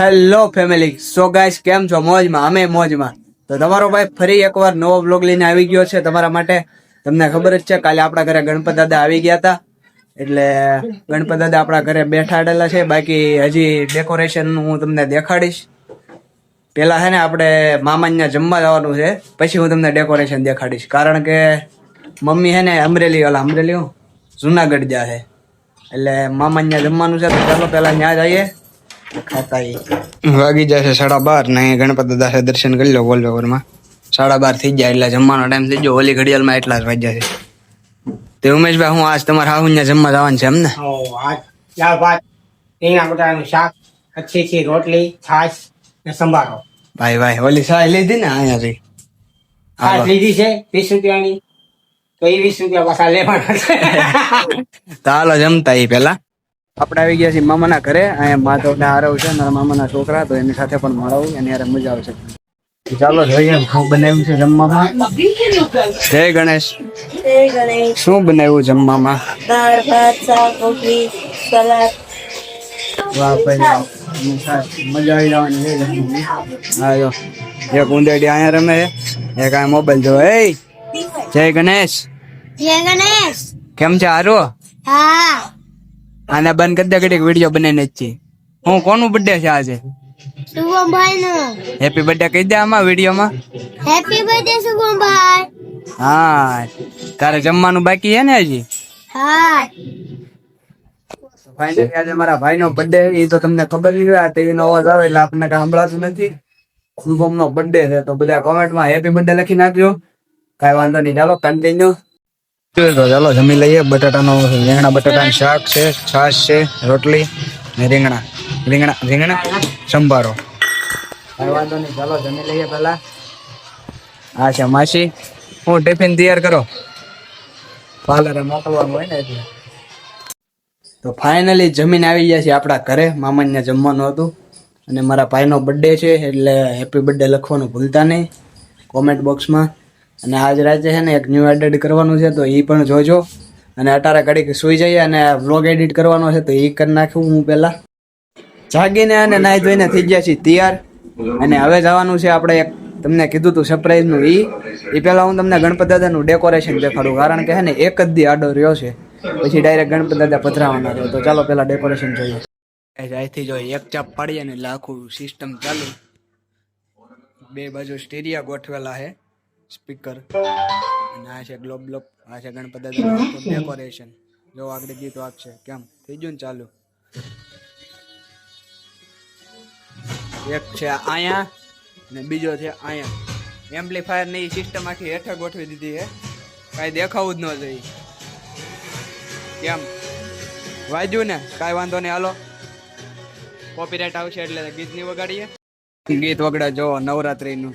Hello family so guys કેમ છો? મોજમાં. અમે મોજમાં. તો તમારો ભાઈ ફરી એકવાર નવો બ્લોગ લઈને આવી ગયો છે તમારા માટે. તમને ખબર જ છે, કાલે આપણા ઘરે ગણપત દાદા આવી ગયા હતા. એટલે ગણપત દાદા આપણા ઘરે બેઠાડેલા છે. બાકી હજી ડેકોરેશન હું તમને દેખાડીશ. પેલા છે ને, આપણે મામાને જમવા જવાનું છે. પછી હું તમને ડેકોરેશન દેખાડીશ. કારણ કે મમ્મી છે ને અમરેલી ઓલા અમરેલી જુનાગઢ જ્યાં છે. એટલે મામાને જમવાનું છે, તો ચાલો, પેલા ત્યાં જઈએ. ખાતા વાગી જશે સાડા બાર ને ગણપત દાદા દર્શન કરી લો વોલપેપરમાં સાડા બાર થઈ જાય એટલે જમવાનો ટાઈમ થઈ ગયો. ઓલી ઘડિયાળમાં એટલા જ વાગ્યા છે. તે ઉમેશભાઈ હું આજ તમારા હાહુ ને જમવા જવાનું છે એમ ને? ઓ આ દાળ ભાત રીંગણા બટાકાનું શાક અચ્છી રોટલી છાશ ને સંભારો. ભાઈ ભાઈ ઓલી સાય લીધી ને અહીંયાથી છાશ લીધી છે વીસ રૂપિયાની. તો એ વીસ રૂપિયા પાછા લેવાના ચાલો હાલો જમતા એ પેલા આપણે આવી ગયા છીએ મામાના ઘરે. અહીંયા માધવને હારવ છે મારા મામાના છોકરા તો એની સાથે પણ મળાવું. એની હારે મજા આવશે. ચાલો જોઈએ શું બનાવ્યું છે જમવામાં. જય ગણેશ. શું બનાવ્યું જમવામાં? દાળ ભાત શાક રોટલી સલાડ. વાહ ભાઈ વાહ. અને સાહેબ, મજા આવી જવાની. હા જો. એક ઉંદેડી અહીંયા રમે છે. એક આ મોબાઈલ એ જય ગણેશ. જય ગણેશ. કેમ છે હારો? હા. આને બંધ કરી દે ઘડીક વીડિયો બનાવીને જ છે. હું કોનું બર્થડે છે આજે? શુભમભાઈ નો હેપી બર્થડે કહી દે આમાં વિડીયોમાં હેપી બર્થડે શુભમભાઈ. હા તારે જમવાનું બાકી છે ને હજી? હા. ફાઇનલી આજે મારા ભાઈનો બર્થડે એ તો તમને ખબર નહીં હોય આ ટીવી નો અવાજ આવે એટલે આપણને કઈ સંભળાતું નથી. શુભમ નો બર્થડે છે તો બધા કોમેન્ટમાં હેપી બર્થડે લખી નાખજો. કાંઈ વાંધો નહીં ચાલો કન્ટિન્યુ ચાલો જમી લઈએ. બટાટાનો રીંગણા, બટાટાનું શાક છે, છાશ છે, રોટલી ને રીંગણા. રીંગણા રીંગણા, સંભારો. વાંધો નહીં. ચાલો જમી લઈએ પહેલા. હા છે માસી. હું ટિફિન તૈયાર કરો. પાર્લરે મોકલવાનું હોય ને એટલે. તો ફાઇનલી જમીન આવી ગયા છે આપણા ઘરે. મામાને જમવાનું હતું. અને મારા ભાઈનો બર્થડે છે એટલે હેપી બર્થડે લખવાનું ભૂલતા નહીં. કોમેન્ટ બોક્સમાં અને આજ રાતે છે ને એક ન્યૂ એડિટ કરવાનું છે તો એ પણ જોજો. અને અટારે ઘડીક સુઈ જઈએ અને વ્લોગ એડિટ કરવાનો છે તો એ કરી નાખ્યું હું પહેલાં. જાગીને અને નાહી ધોઈને થઈ ગયા છીએ તૈયાર. અને હવે જવાનું છે આપણે એક તમને કીધું હતું સરપ્રાઈઝનું એ એ પહેલાં હું તમને ગણપત દાદાનું ડેકોરેશન દેખાડું, કારણ કે હે ને એક જ દી આડો રહ્યો છે. પછી ડાયરેક્ટ ગણપત દાદા પધરાવાના રહ્યો તો ચાલો પહેલાં ડેકોરેશન જોઈએ. અહીંથી જો એક ચાપ પાડીએ ને આખું સિસ્ટમ ચાલુ. બે બાજુ સ્ટેરિયા ગોઠવેલા છે. સ્પીકર. અને આ છે ગ્લોબ ગ્લોબ આ છે ગણપતિ ડેકોરેશન. જો આગળ ગીતો આપશે કેમ? થઈ ગયું ને ચાલુ? એક છે અહીંયા અને બીજો છે અહીંયા. એમ્પ્લીફાયરની સિસ્ટમ આખી હેઠળ ગોઠવી દીધી છે. કાંઈ દેખાવું જ ન જોઈએ. કેમ? વાજ્યું ને? કાંઈ વાંધો નહીં હાલો. કોપીરાઇટ આવશે એટલે ગીત નહીં વગાડીએ. ગીત વગડા જો નવરાત્રીનું.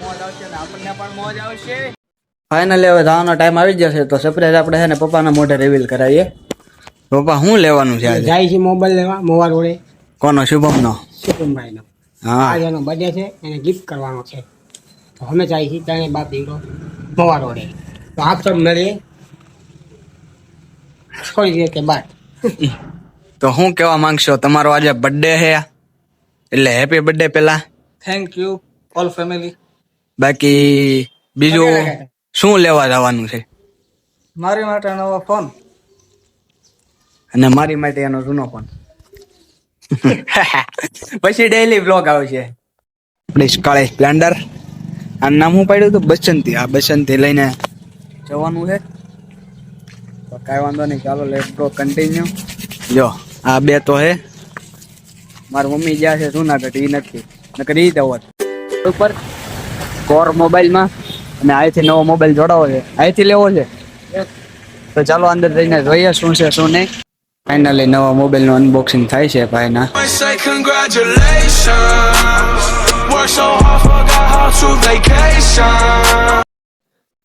મોજ આવશે ને આપણને પણ ફાઇનલી હવે જવાનો ટાઈમ આવી જશે તો સરપ્રાઈઝ આપણે છે ને પપ્પાના મોઢે રિવીલ કરાવીએ. પપ્પા શું લેવાનું છે જાય છે મોબાઈલ લેવા મોવા રોડે કોનો શુભમનો? શુભમભાઈનો. હા. આજે એનો બર્થડે છે એને ગિફ્ટ કરવાનો છે. તો અમે જાય છે ત્રણે બાપ દીકરો મોવા રોડે તો આપ સૌ મળીએ. છોડી દે કે બાટ તો હું કેવા માંગશો તમારો આજે બર્થડે છે એટલે હેપી બર્થડે પહેલાં થેન્ક યુ ઓલ ફેમિલી બાકી બીજું શું લેવા જવાનું છે? મારી માટે નવો ફોન અને મારી માટે એનો જૂનો ફોન પછી ડેઈલી બ્લોગ આવશે. આપણે કાળી સ્પ્લેન્ડર આ નામ હું પાડ્યું હતું? બસંતી. આ બસંતી લઈને જવાનું છે. તો કાંઈ વાંધો નહીં. ચાલો લેટ ગો કન્ટિન્યુ જો આ બે તો હે મારી મમ્મી જ્યાં છે જુનાગઢ એ નથી. નકર ઈ જવો ઉપર કોર મોબાઈલમાં અને અહીંથી નવો મોબાઈલ જોડાવો છે. અહીંથી લેવો છે. તો ચાલો અંદર જઈને જોઈએ શું છે શું નહીં. ફાઇનલી નવા મોબાઈલનું અનબોક્સિંગ થાય છે ભાઈના.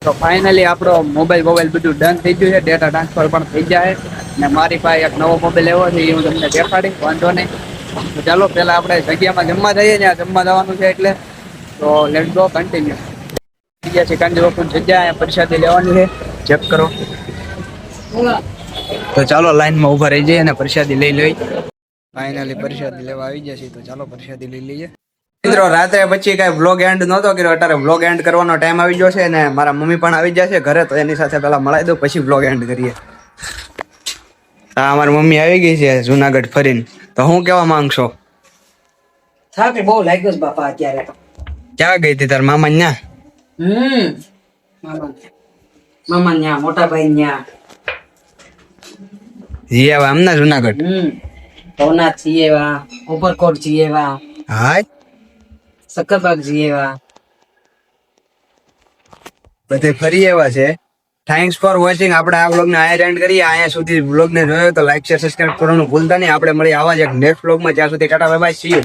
તો ફાઇનલી આપણો મોબાઈલ મોબાઈલ બધું ડન થઈ ગયું છે. ડેટા ટ્રાન્સફર પણ થઈ જાય ને મારી પાસે એક નવો મોબાઈલ એવો છે એ હું તમને દેખાડી વાંધો નહીં. ચાલો, પહેલા આપણે જગ્યામાં જમવા જઈએ ને જમવા જવાનું છે એટલે તો લેટ ગો કન્ટિન્યુ જગ્યા છે, કાંજી બાપુ જગ્યા, અહીંયા પ્રસાદી લેવાની છે. ચેક કરો. તો ચાલો, લાઈનમાં ઊભા રહી જઈએ અને પ્રસાદી લઈ લઈ. ફાઇનલી પ્રસાદી લેવા આવી જશે તો ચાલો પ્રસાદી લઈ લઈએ. મિત્રો, રાત્રે પછી કઈ બ્લોગ એન્ડ નહોતો કર્યો, અત્યારે બ્લોગ એન્ડ કરવાનો ટાઈમ આવી ગયો છે ને મારા મમ્મી પણ આવી જશે ઘરે, તો એની સાથે પેલા મળાઈ દઉં, પછી બ્લોગ એન્ડ કરીએ. હા, મારી મમ્મી આવી ગઈ છે જુનાગઢ ફરીને. તો હું કેવા માંગશો? થાક બહુ લાગ્યો છે બાપા અત્યારે. ક્યાં ગઈ હતી તાર મામા ન્યા? હમ મામા મામા ન્યા મોટા ભાઈ ન્યા. જી આવ્યા એમના જુનાગઢ? હમ ભવનાથ છીએ એવા ઉપરકોટ છીએ એવા હાય. સક્કરબાગ છીએ એવા બધે ફરી એવા છે? થેન્ક્સ ફોર વોચિંગ આપણે આ બ્લોગને અહીંયા એન્ડ કરીએ. અહીંયા સુધી બ્લોગને જોયો તો લાઈક શેર સબસ્ક્રાઈબ કરવાનું ભૂલતા નહીં. આપણે મળી આવા જ એક નેક્સ્ટ બ્લોગમાં જ્યાં સુધી tata bye bye see you